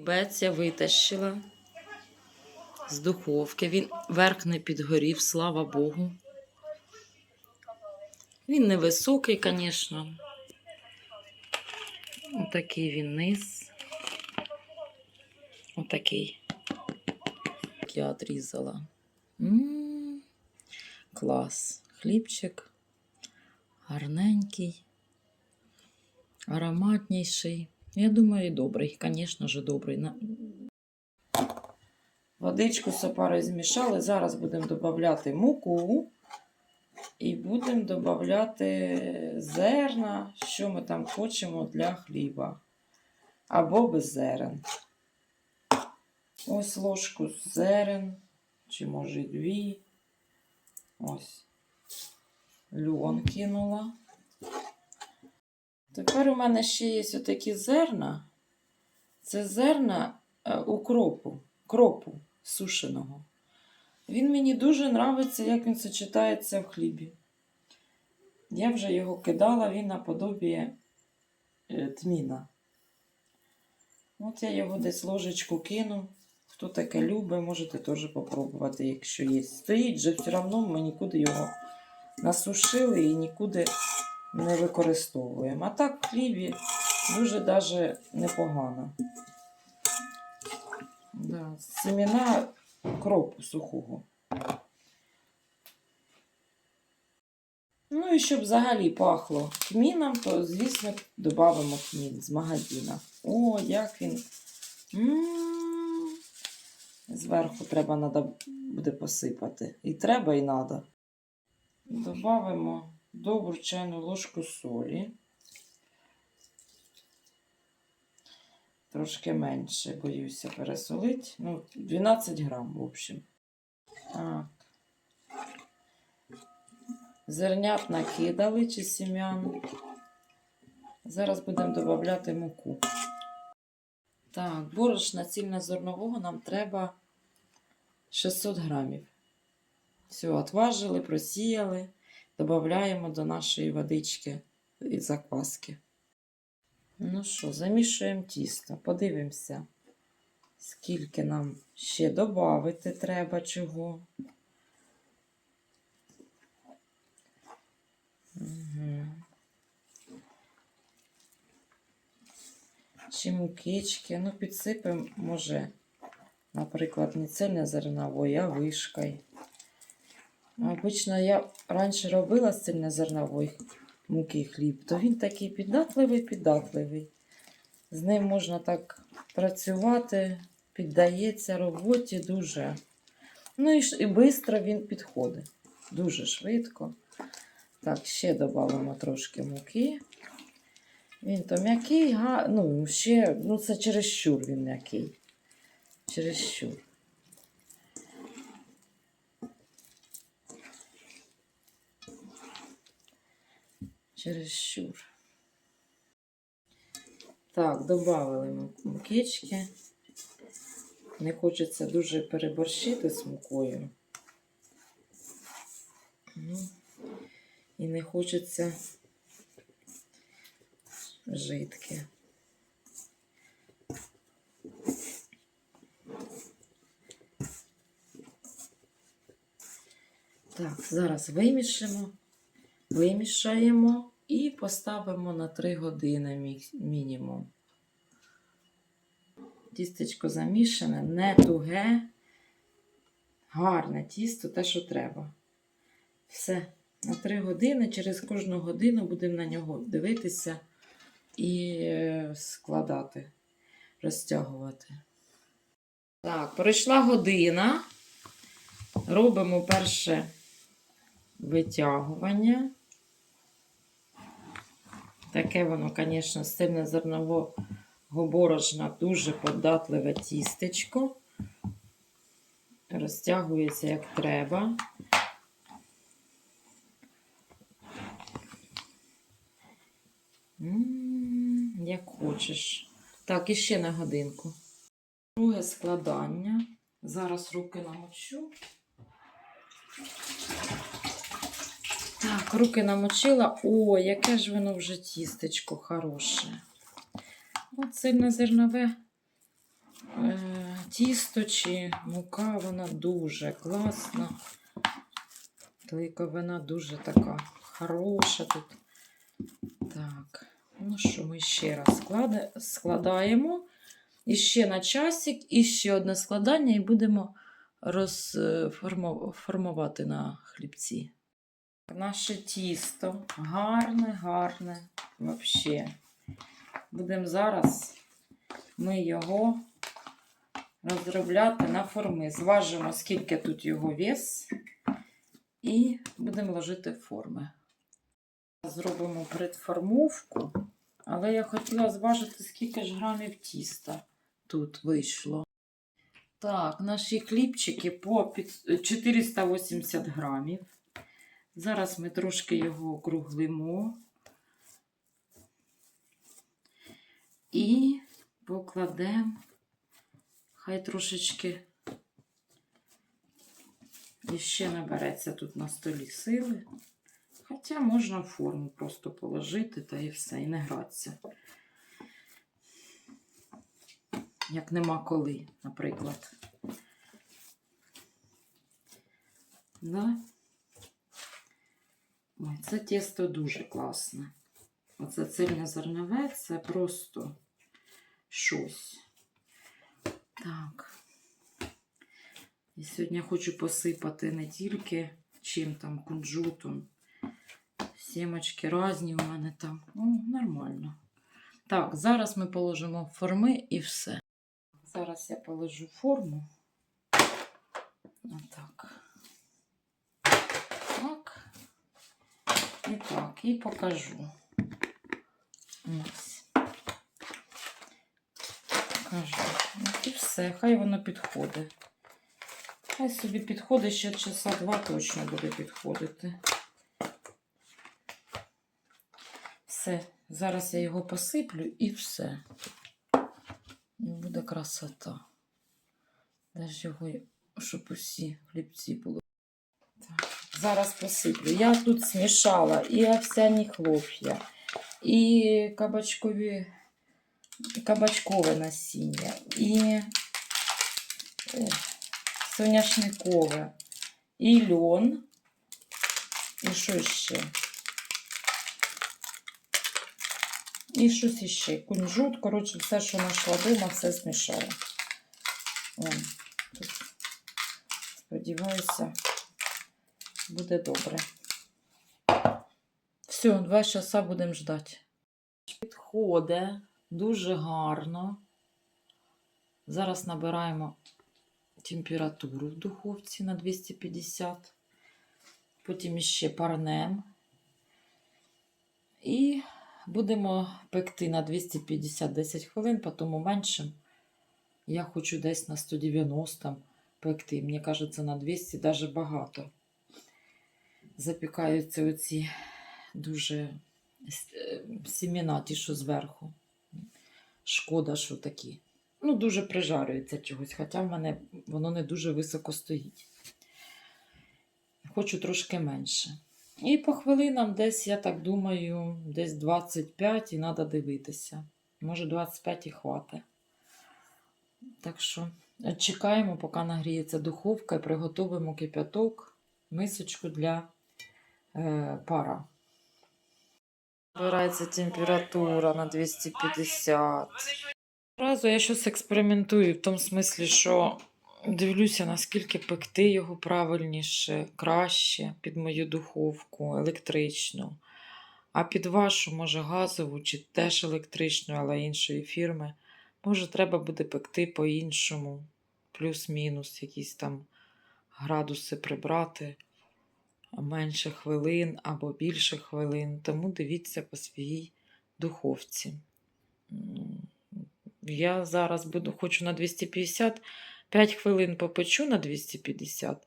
Бець я витащила з духовки. Він верх не підгорів, слава Богу. Він невисокий, звісно. Отакий він низ. Отакий. Я отрізала. М, Клас. Хлібчик. Гарненький. Ароматніший. Я думаю, добрий. Звісно ж, добрий. Водичку з опарою змішали. Зараз будемо додати муку. І будемо додати зерна, що ми там хочемо для хліба. Або без зерен. Ось ложку зерен, чи може дві. Ось. Льон кинула. Тепер у мене ще є отакі зерна. Це зерна е, укропу, кропу сушеного. Він мені дуже подобається, як він сочетається в хлібі. Я вже його кидала, він наподобі е, тміна. От я його десь ложечку кину. Хто таке любить, можете теж попробувати, якщо є. Стоїть же все одно ми нікуди його насушили і нікуди не використовуємо. А так в дуже даже непогано. Да, семена кропу сухого. Ну і щоб взагалі пахло кміном, то, звісно, додамо кмін з магазина. О, як він. М. Зверху треба надо буде посипати. І треба, і треба. Добавимо добру чайну ложку солі. Трошки менше, боюся пересолити. Ну, 12 грам, в общем. Так. Зернят накидали чи сім'ян. Зараз будемо додати муку. Так, борошна цільнозернового нам треба 600 грамів. Все, отважили, просіяли, додаємо до нашої водички і закваски. Ну що, замішуємо тісто. Подивимося, скільки нам ще додати треба чого. Угу. Чи мукички. Ну, підсипемо, може, наприклад, не цельне зернової, а вишкою. Обично я раніше робила з цільнозернової муки хліб, то він такий піддатливий-піддатливий. З ним можна так працювати, піддається роботі дуже. Ну і, швидко він підходить. Дуже швидко. Так, ще додамо трошки муки. Він то м'який, ну, ще, ну це чересчур він м'який. Чересчур. Чересчур. Так, додали мукички. Не хочеться дуже переборщити з мукою. Ну, і не хочеться жидке. Так, зараз вимішаємо, вимішаємо і поставимо на 3 години мінімум. Тістечко замішане, не туге, гарне тісто, те, що треба. Все. На 3 години, через кожну годину будемо на нього дивитися і е, складати, розтягувати. Так, пройшла година. Робимо перше витягування. Таке воно, звісно, з цільнозернового борошна дуже податливе тістечко. Розтягується як треба. Як хочеш. Так, і ще на годинку. Друге складання. Зараз руки намочу. Так, руки намочила. О, яке ж воно вже тістечко хороше. От сильно зернове. е, тісто чи мука, вона дуже класна. Клейковина дуже така хороша тут. Так, ну що, ми ще раз складаємо. І ще на часик, і ще одне складання, і будемо розформувати на хлібці. Наше тісто гарне, гарне взагалі. Будемо зараз ми його розробляти на форми. Зважимо, скільки тут його вес, і будемо ложити форми. Зробимо предформовку, але я хотіла зважити, скільки ж грамів тіста тут вийшло. Так, наші хлібчики по 480 грамів. Зараз ми трошки його округлимо і покладемо, хай трошечки іще набереться тут на столі сили. Хоча можна в форму просто положити та і все, і не гратися. Як нема коли, наприклад. Да? Ой, це тісто дуже класне. Оце цельне зернове, це просто щось. Так. І сьогодні хочу посипати не тільки чим там кунжутом. Сімочки різні у мене там. Ну, нормально. Так, зараз ми положимо форми і все. Зараз я положу форму. Отак. Так. І так, і покажу. Ось. Покажу. І все, хай воно підходить. Хай собі підходить ще часа два точно буде підходити. Все, зараз я його посиплю і все. І буде красота. Даж його, щоб усі хлібці були. Зараз посиплю. Я тут змішала і овсяні хлоп'я, і кабачкові, кабачкове насіння, і е, соняшникове, і льон. І що ще? І щось іще. Кунжут, коротше, все, що знайшла дома, все змішала. Вон, тут, сподіваюся, буде добре. Все, два часа будемо ждати. Підходить дуже гарно. Зараз набираємо температуру в духовці на 250. Потім ще парнем. І будемо пекти на 250 10 хвилин, потім меншим. Я хочу десь на 190 пекти. Мені кажеться, на 200 навіть багато. Запікаються оці дуже е, сімена, ті, що зверху. Шкода, що такі. Ну, дуже прижарюється чогось, хоча в мене воно не дуже високо стоїть. Хочу трошки менше. І по хвилинам десь, я так думаю, десь 25 і треба дивитися. Може 25 і хватить. Так що е, чекаємо, поки нагріється духовка і приготуємо кип'яток, мисочку для е, пара. Збирається температура на 250. Разу я щось експериментую в тому смислі, що дивлюся, наскільки пекти його правильніше, краще під мою духовку електричну. А під вашу, може, газову чи теж електричну, але іншої фірми, може, треба буде пекти по-іншому, плюс-мінус, якісь там градуси прибрати, менше хвилин або більше хвилин. Тому дивіться по своїй духовці. Я зараз буду, хочу на 250, 5 хвилин попечу на 250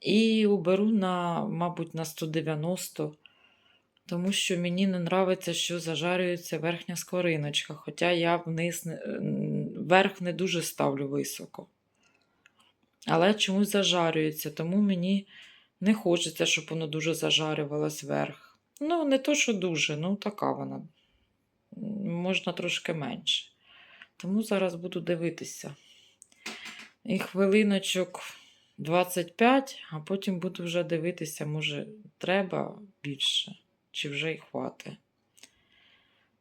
і уберу на, мабуть, на 190, тому що мені не подобається, що зажарюється верхня скориночка, хоча я вниз, верх не дуже ставлю високо. Але чомусь зажарюється, тому мені не хочеться, щоб воно дуже зажарювалось вверх. Ну, не то, що дуже, ну така вона. Можна трошки менше. Тому зараз буду дивитися. І хвилиночок 25, а потім буду вже дивитися, може, треба більше, чи вже й хватить.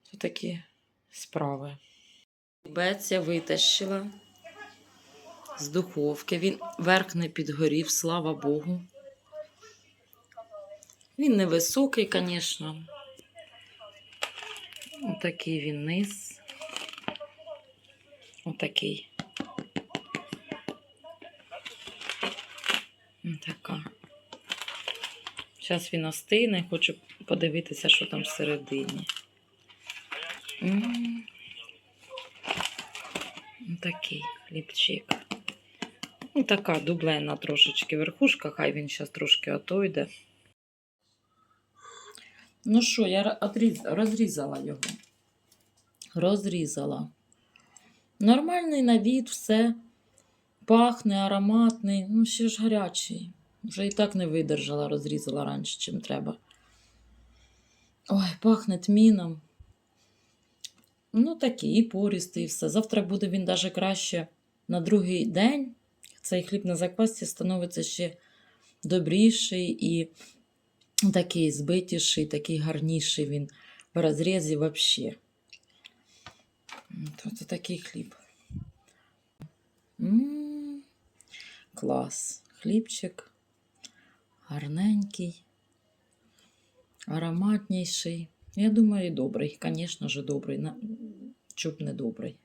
Це такі справи. Бець я витащила з духовки. Він верх не підгорів, слава Богу. Він невисокий, звісно. Отакий він низ. Отакий. Така. Зараз він остине, хочу подивитися, що там всередині. М. Такий хлібчик. Ну, така дублена трошечки верхушка, хай він зараз трошки отойде. Ну що, я розрізала його. Розрізала. Нормальний на від, все. Пахне, ароматний, ну ще ж гарячий. Вже і так не видержала, розрізала раніше, чим треба. Ой, пахне тміном. Ну, такий, і порістий, і все. Завтра буде він даже краще на другий день. Цей хліб на заквасці становиться ще добріший і такий збитіший, такий гарніший він в розрізі взагалі. Це такий хліб. М, Клас. Хлібчик. Гарненький, ароматніший. Я думаю, і добрий. Звісно ж, добрий. Чуб не добрий.